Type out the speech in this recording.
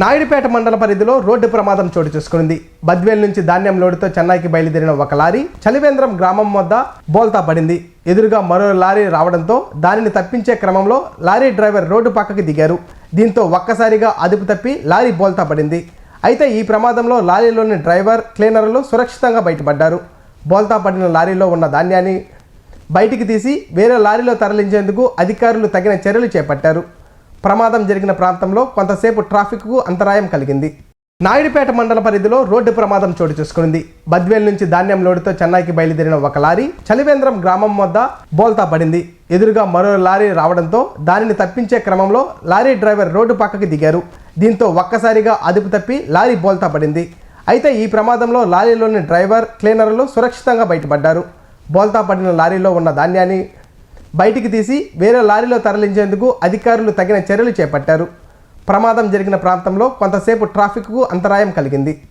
నాయుడుపేట మండల పరిధిలో రోడ్డు ప్రమాదం చోటు చేసుకుంది బద్వేల్ నుంచి ధాన్యం లోడుతో చెన్నైకి బయలుదేరిన ఒక లారీ చలివేంద్రం గ్రామం వద్ద బోల్తా పడింది. ఎదురుగా మరో లారీ రావడంతో దానిని తప్పించే క్రమంలో లారీ డ్రైవర్ రోడ్డు పక్కకి దిగారు. దీంతో ఒక్కసారిగా అదుపు తప్పి లారీ బోల్తా పడింది. అయితే ఈ ప్రమాదంలో లారీలోని డ్రైవర్ క్లీనర్లు సురక్షితంగా బయటపడ్డారు. బోల్తా పడిన లారీలో ఉన్న ధాన్యాన్ని బయటికి తీసి వేరే లారీలో తరలించేందుకు అధికారులు తగిన చర్యలు చేపట్టారు. ప్రమాదం జరిగిన ప్రాంతంలో కొంతసేపు ట్రాఫిక్కు అంతరాయం కలిగింది. నాయుడుపేట మండల పరిధిలో రోడ్డు ప్రమాదం చోటు చేసుకుంది బద్వేల్ నుంచి ధాన్యం లోడుతో చెన్నైకి బయలుదేరిన ఒక లారీ చలివేంద్రం గ్రామం వద్ద బోల్తా పడింది. ఎదురుగా మరో లారీ రావడంతో దానిని తప్పించే క్రమంలో లారీ డ్రైవర్ రోడ్డు పక్కకి దిగారు. దీంతో ఒక్కసారిగా అదుపు తప్పి లారీ బోల్తా పడింది. అయితే ఈ ప్రమాదంలో లారీలోని డ్రైవర్ క్లీనర్లు సురక్షితంగా బయటపడ్డారు. బోల్తా పడిన లారీలో ఉన్న ధాన్యాన్ని బయటికి తీసి వేరే లారీలో తరలించేందుకు అధికారులు తగిన చర్యలు చేపట్టారు. ప్రమాదం జరిగిన ప్రాంతంలో కొంతసేపు ట్రాఫిక్కు అంతరాయం కలిగింది.